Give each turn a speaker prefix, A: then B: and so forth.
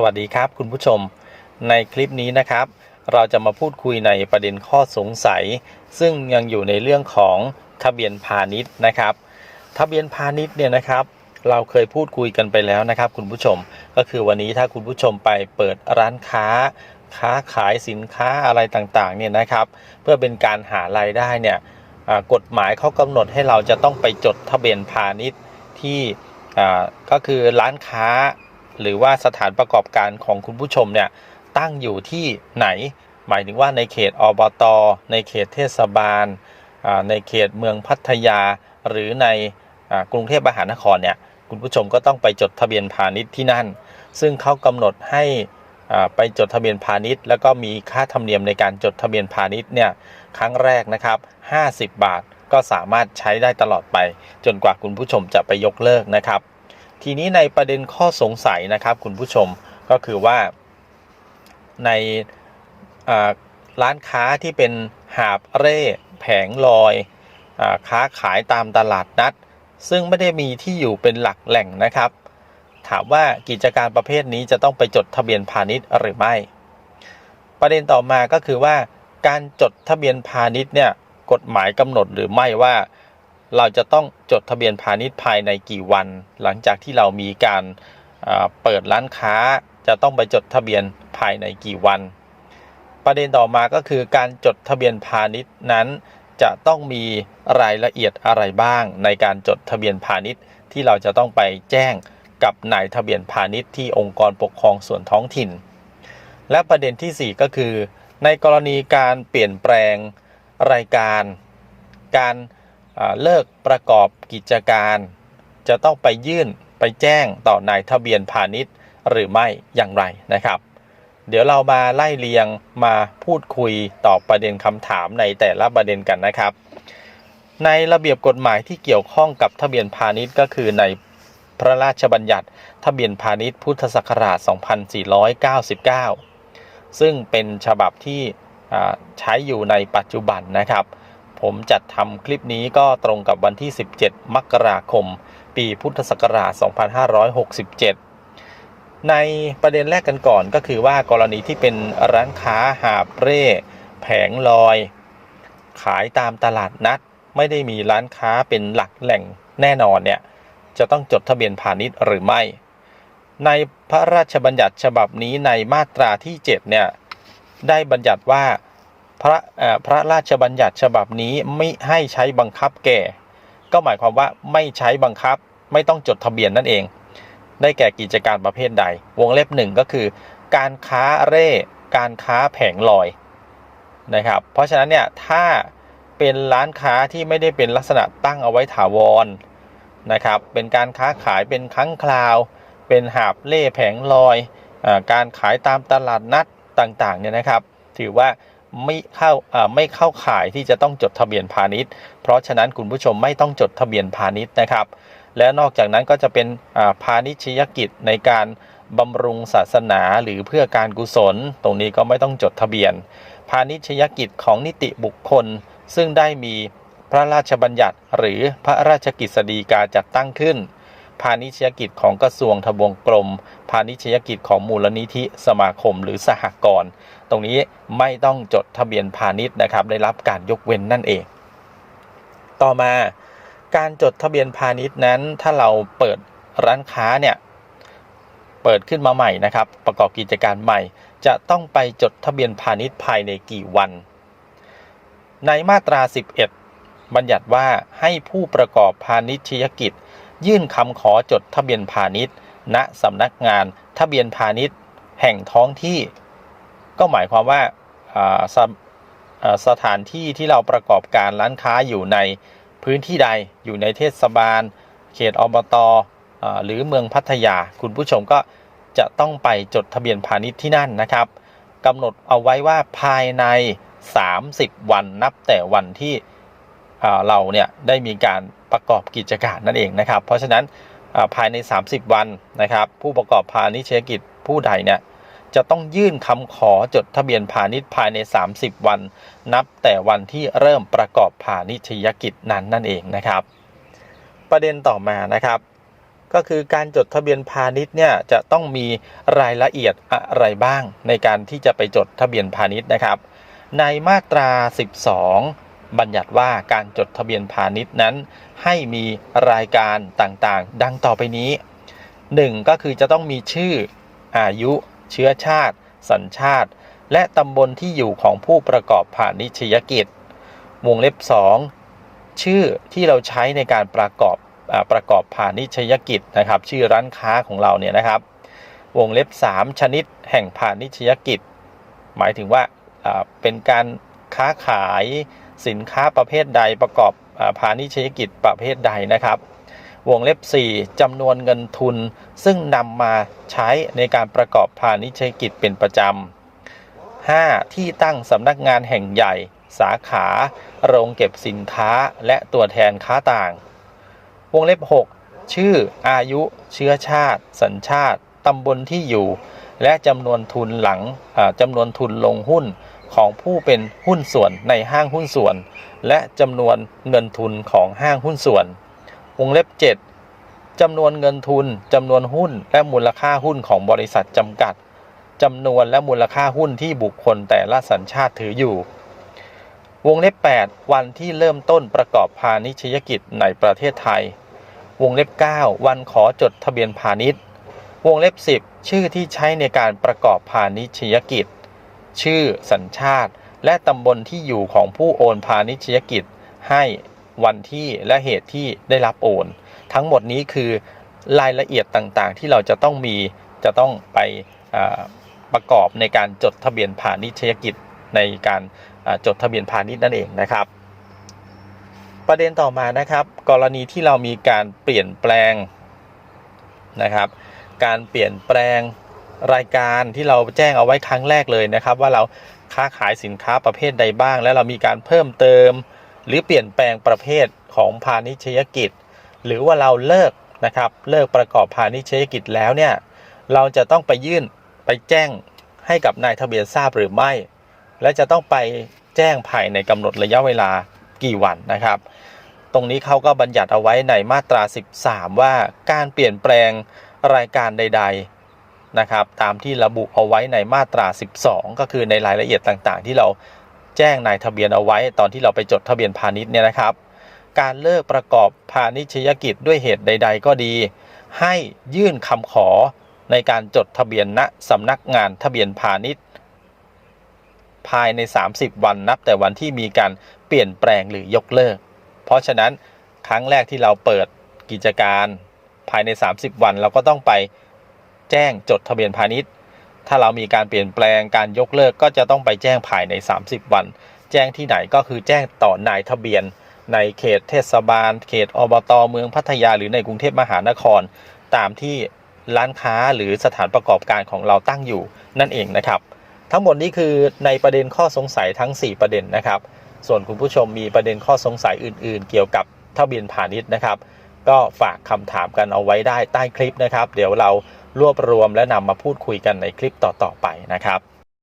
A: สวัสดีครับคุณผู้ชมในคลิปนี้นะครับ เราจะมาพูดคุยในประเด็นข้อสงสัย ซึ่งยังอยู่ในเรื่องของทะเบียนพาณิชย์นะครับ ทะเบียนพาณิชย์เนี่ยนะครับ เราเคยพูดคุยกันไปแล้วนะครับ คุณผู้ชมก็คือวันนี้ถ้าคุณผู้ชมไปเปิดร้านค้า ค้าขายสินค้าอะไรต่างๆเนี่ยนะครับ เพื่อเป็นการหารายได้เนี่ยกฎหมายเขากำหนดให้เราจะต้องไปจดทะเบียนพาณิชย์ที่ก็คือร้านค้า หรือว่าสถานประกอบการของคุณผู้ชมเนี่ยตั้งอยู่ที่ไหน หมายถึงว่าในเขตอบตในเขตเทศบาล ในเขตเมืองพัทยา หรือในอกรุงเทพมหานครเนี่ยคุณผู้ชมก็ต้องไปจดทะเบียนพาณิชย์ที่นั่น ซึ่งเขากำหนดให้อ่าไปจดทะเบียนพาณิชย์ แล้วก็มีค่าธรรมเนียมในการจดทะเบียนพาณิชย์เนี่ยครั้งแรกนะครับ 50 บาทก็สามารถใช้ได้ตลอดไป จนกว่าคุณผู้ชมจะไปยกเลิกนะครับ ทีนี้ในประเด็นข้อสงสัยนะครับคุณผู้ชมก็คือว่าในร้านค้าที่เป็นหาบเร่แผงลอยอค้าขายตามตลาดนัด ซึ่งไม่ได้มีที่อยู่เป็นหลักแหล่งนะครับ ถามว่ากิจการประเภทนี้จะต้องไปจดทะเบียนพาณิชย์หรือไม่ ประเด็นต่อมาก็คือว่าการจดทะเบียนพาณิชย์เนี่ยกฎหมายกำหนดหรือไม่ว่า เราจะต้องจดทะเบียนพาณิชย์ภายในกี่วัน หลังจากที่เรามีการเปิดร้านค้า จะต้องไปจดทะเบียนภายในกี่วัน ประเด็นต่อมาก็คือการจดทะเบียนพาณิชย์นั้น จะต้องมีรายละเอียดอะไรบ้าง ในการจดทะเบียนพาณิชย์ที่เราจะต้องไปแจ้งกับนายทะเบียนพาณิชย์ที่องค์กรปกครองส่วนท้องถิ่น และประเด็นที่ 4 ก็คือ ในกรณีการเปลี่ยนแปลงรายการ การ เลิกประกอบกิจการ จะต้องไปยื่นไปแจ้งต่อนายทะเบียนพาณิชย์หรือไม่อย่างไรนะครับ เดี๋ยวเรามาไล่เรียงมาพูดคุยตอบประเด็นคำถามในแต่ละประเด็นกันนะครับ ในระเบียบกฎหมายที่เกี่ยวข้องกับทะเบียนพาณิชย์ก็คือในพระราชบัญญัติทะเบียนพาณิชย์พุทธศักราช 2499 ซึ่งเป็นฉบับที่ใช้อยู่ในปัจจุบันนะครับ ผมจัดทำคลิปนี้ก็ตรงกับวันที่ 17 มกราคม ปีพุทธศักราช 2567 ในประเด็นแรกกันก่อนก็คือว่ากรณีที่เป็นร้านค้าหาบเร่แผงลอย ขายตามตลาดนัด ไม่ได้มีร้านค้าเป็นหลักแหล่งแน่นอนเนี่ย จะต้องจดทะเบียนพาณิชย์หรือไม่ ในพระราชบัญญัติฉบับนี้ในมาตราที่ 7 เนี่ย ได้บัญญัติว่า พระพระราชบัญญัติฉบับนี้ไม่ให้ใช้บังคับแก่ ก็หมายความว่าไม่ใช้บังคับไม่ต้องจดทะเบียนนั่นเอง ได้แก่กิจการประเภทใด วงเล็บหนึ่งก็คือ การค้าเร่การค้าแผงลอยนะครับเพราะฉะนั้นเนี่ยถ้าเป็นร้านค้าที่ไม่ได้เป็นลักษณะตั้งเอาไว้ถาวรนะครับเป็นการค้าขายเป็นครั้งคราว เป็นหาบเล่แผงลอยอการขายตามตลาดนัดต่างๆเนี่ยนะครับ ถือว่า ไม่เข้าไม่เข้าข่ายที่จะต้องจดทะเบียนพาณิชย์ เพราะฉะนั้นคุณผู้ชมไม่ต้องจดทะเบียนพาณิชย์นะครับ และนอกจากนั้นก็จะเป็นพาณิชยกิจในการบำรุงศาสนาหรือเพื่อการกุศล ตรงนี้ก็ไม่ต้องจดทะเบียน พาณิชยกิจของนิติบุคคล ซึ่งได้มีพระราชบัญญัติหรือพระราชกิจสฎีกาจัดตั้งขึ้น พาณิชยกิจของกระทรวงทบวงกรม พาณิชยกิจของมูลนิธิสมาคมหรือสหกรณ์ตรงนี้ไม่ต้องจดทะเบียนพาณิชย์นะครับ ได้รับการยกเว้นนั่นเอง ต่อมาการจดทะเบียนพาณิชย์นั้น ถ้าเราเปิดร้านค้าเนี่ยเปิดขึ้นมาใหม่นะครับ ประกอบกิจการใหม่ จะต้องไปจดทะเบียนพาณิชย์ภายในกี่วัน ในมาตรา 11 บัญญัติว่าให้ผู้ประกอบพาณิชยกิจ ยื่นคำขอจดทะเบียนพาณิชย์ ณสำนักงานทะเบียนพาณิชย์ แห่งท้องที่ ก็หมายความว่าสสถานที่ที่เราประกอบการร้านค้าอยู่ในพื้นที่ใดอยู่ในเทศบาล เขตอบตอหรือเมืองพัทยา คุณผู้ชมก็จะต้องไปจดทะเบียนพาณิชย์ที่นั่นนะครับกำหนดเอาไว้ว่าภายใน 30 วันนับแต่วันที่ เราเนี่ยได้มีการประกอบกิจการนั่นเองนะครับ เพราะฉะนั้นภายใน 30 วันนะครับ ผู้ประกอบพาณิชยกิจผู้ใดเนี่ยจะต้องยื่นคำขอจดทะเบียนพาณิชย์ภายใน 30 วัน นับแต่วันที่เริ่มประกอบพาณิชยกิจนั้นนั่นเองนะครับ ประเด็นต่อมานะครับ ก็คือการจดทะเบียนพาณิชย์เนี่ยจะต้องมีรายละเอียดอะไรบ้างในการที่จะไปจดทะเบียนพาณิชย์นะครับ ในมาตรา 12 บัญญัติว่าการจดทะเบียนพาณิชย์นั้น ให้มีรายการต่างๆ ดังต่อไปนี้ 1. ก็คือจะต้องมีชื่อ อายุ เชื้อชาติ สัญชาติ และตำบลที่อยู่ของผู้ประกอบพาณิชยกิจวงเล็บ 2 ชื่อที่เราใช้ในการประกอบอประกอบพาณิชยกิจนะครับ ชื่อร้านค้าของเราเนี่ยนะครับ วงเล็บ 3 ชนิดแห่งพาณิชยกิจ หมายถึงว่าเป็นการค้าขาย สินค้าประเภทใดประกอบอพาณิชยกิจประเภทใดนะครับ วงเล็บ 4จำนวนเงินทุน ซึ่งนำมาใช้ในการประกอบพาณิชยกิจเป็นประจำ 5. ที่ตั้งสำนักงานแห่งใหญ่ สาขา โรงเก็บสินค้าและตัวแทนค้าต่าง วงเล็บ 6 ชื่อ อายุ เชื้อชาติ สัญชาติตำบลที่อยู่ และจำนวนทุนหลังอ่าจำนวนทุนลงหุ้น ของผู้เป็นหุ้นส่วนในห้างหุ้นส่วน และจำนวนเงินทุนของห้างหุ้นส่วน วงเล็บ 7จำนวนเงินทุนจำนวนหุ้นและมูลค่าหุ้นของบริษัทจำกัดจำนวนและมูลค่าหุ้นที่บุคคลแต่ละสัญชาติถืออยู่ วงเล็บ 8 วันที่เริ่มต้นประกอบพาณิชยกิจในประเทศไทย วงเล็บ 9 วันขอจดทะเบียนพาณิชย์ วงเล็บ 10 ชื่อที่ใช้ในการประกอบพาณิชยกิจ ชื่อสัญชาติ และตำบลที่อยู่ของผู้โอนพาณิชยกิจ ให้วันที่และเหตุที่ได้รับโอน ทั้งหมดนี้คือรายละเอียดต่างๆ ที่เราจะต้องมีจะต้องไปประกอบในการจดทะเบียนพาณิชยกิจในการจดทะเบียนพาณิชย์นั่นเองนะครับ ประเด็นต่อมานะครับ กรณีที่เรามีการเปลี่ยนแปลงนะครับ การเปลี่ยนแปลง รายการที่เราแจ้งเอาไว้ครั้งแรกเลยนะครับ ว่าเราค้าขายสินค้าประเภทใดบ้าง และเรามีการเพิ่มเติม หรือเปลี่ยนแปลงประเภทของพาณิชยกิจ หรือว่าเราเลิกนะครับเลิกประกอบพาณิชยกิจแล้วเนี่ยเราจะต้องไปยื่นไปแจ้งให้กับนายทะเบียนทราบหรือไม่ และจะต้องไปแจ้งภายในกำหนดระยะเวลากี่วันนะครับ ตรงนี้เขาก็บัญญัติเอาไว้ในมาตรา 13 ว่าการเปลี่ยนแปลงรายการใดๆ นะครับตามที่ระบุเอาไว้ในมาตรา 12 ก็คือในรายละเอียดต่างๆ ที่เราแจ้งนายทะเบียนเอาไว้ ตอนที่เราไปจดทะเบียนพาณิชย์เนี่ยนะครับ การเลิกประกอบพาณิชยกิจด้วยเหตุใด ๆ ก็ดี ให้ยื่นคำขอในการจดทะเบียนณสำนักงานทะเบียนพาณิชย์ ภายใน 30 วันนับแต่วันที่มีการเปลี่ยนแปลงหรือยกเลิก เพราะฉะนั้นครั้งแรกที่เราเปิดกิจการภายใน 30 วันเราก็ต้องไป แจ้งจดทะเบียนพาณิชย์ ถ้าเรามีการเปลี่ยนแปลงการยกเลิกก็จะต้องไปแจ้งภายใน 30 วัน แจ้งที่ไหนก็คือแจ้งต่อนายทะเบียน ในเขตเทศบาล เขตอบตเมืองพัทยาหรือในกรุงเทพมหานคร ตามที่ร้านค้าหรือสถานประกอบการของเราตั้งอยู่นั่นเองนะครับ ทั้งหมดนี้คือในประเด็นข้อสงสัยทั้ง 4 ประเด็นนะครับ ส่วนคุณผู้ชมมีประเด็นข้อสงสัยอื่น ๆ เกี่ยวกับทะเบียนพาณิชย์นะครับ ก็ฝากคำถามกันเอาไว้ได้ใต้คลิปนะครับ เดี๋ยวเรา รวบรวมและนำมาพูดคุยกันในคลิปต่อๆไปนะครับ